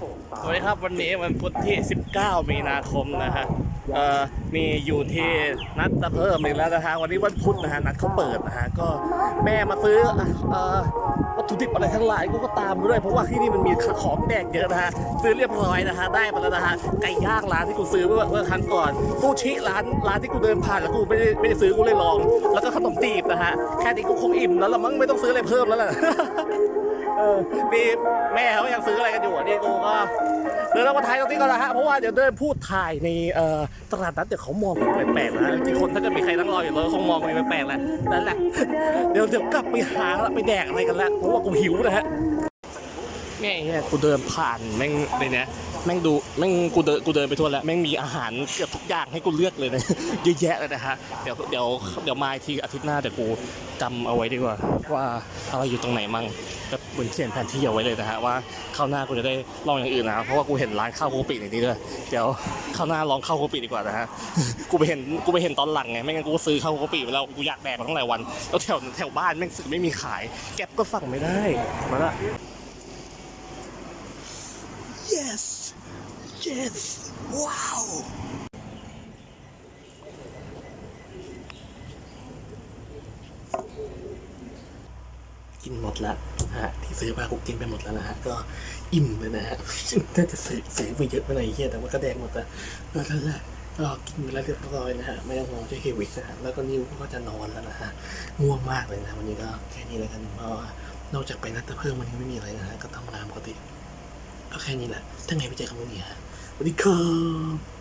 สวัสดีครับวันนี้วันพุธที่ 19 มีนาคมนะฮะเอ่อมีอยู่ที่นัดตะเพิ่มอีกแล้วนะฮะวันนี้วันพุธนะฮะนัดเขาเปิดนะฮะก็แม่มาซื้อเอ่อวัตถุดิบอะไรทั้งหลายกูก็ตามมาด้วยเพราะว่าที่นี่มันมีของแดกเยอะนะฮะซื้อเรียบร้อยนะฮะได้มาแล้วนะฮะไก่ย่างร้านที่กูซื้อเมื่อเมื่อครั้งก่อนซูชิร้านร้านที่กูเดินผ่านแล้วกูไม่ได้ไม่ได้ซื้อกูเลยลอง แล้วก็ขนมจีบนะฮะแค่นี้กูคงอิ่มแล้วละมั้งไม่ต้องซื้ออะไรเพิ่มแล้วล่ะ เออนี่แม่เขายังซื้ออะไรกันอยู่อะนี่กูก็เดินทามาถ่ายตรงนี้ก่อนนะฮะเพราะว่าเดี๋ยวเดินพูดถ่ายในเอ่อตลาดนั้นเดี๋ยวเขามองกูแปลกๆนะจริงๆคนถ้าเกิดมีใครนั่งรออยู่เลยคงมองกูแปลกๆแหละนั่นแหละเดี๋ยวเดี๋ยวกลับไปหาละไปแดกอะไรกันละเพราะว่ากูหิวนะฮะ แม่เฮียกูเดินผ่านแม่งเลยนะแม่งดูแม่งกูเดินกูเดินไปทั่วแล้วแม่งมีอาหารเกือบทุกอย่างให้กูเลือกเลยนะเยอะแยะเลยนะฮะเดี๋ยวเดี๋ยวเดี๋ยวมาอีกทีอาทิตย์หน้าเดี๋ยวกูจำเอาไว้ดีกว่า ว่าอะไรอยู่ตรงไหนมั่งแบบเหมือนเขียนแผนที่เอาไว้เลยนะฮะว่าข้าวหน้ากูจะได้ลองอย่างอื่นนะเพราะว่ากูเห็นร้านข้าวโกปิในนี้ด้วยเดี๋ยวข้าวหน้าลองข้าวโกปิดีกว่านะฮะกูไปเห็นกูไปเห็นตอนหลังไงไม่งั้นกูซื้อข้าวโกปิไปแล้วกูอยากแดกมาตั้งหลายวันแล้วแถวแถวบ้านแม่งสึกไม่มีขาย แก็บก็สั่งไม่ได้มาละ yes yes ว้าวกินหมดแล้วนะฮะที่ซื้อมากูกินไปหมดแล้วนะฮะก็อิ่มเลยนะฮะน่าจะซื้อซื้อไปเยอะไปหน่อยเฮียแต่ว่าก็แดงหมดแต่ก็นั่นแหละก็กินไปแล้วเรียบร้อยนะฮะไม่ต้องรอที่เควิกนะฮะแล้วก็นิวก็จะนอนแล้วนะฮะง่วงมากเลยนะวันนี้ก็แค่นี้แล้วกันเพราะว่านอกจากไปนัดเพิ่มวันนี้ไม่มีอะไรนะฮะก็ทำงานปกติ แค่นี้แหละถ้าไงไปเจอกันพรุ่งนี้ฮะสวัสดีครับ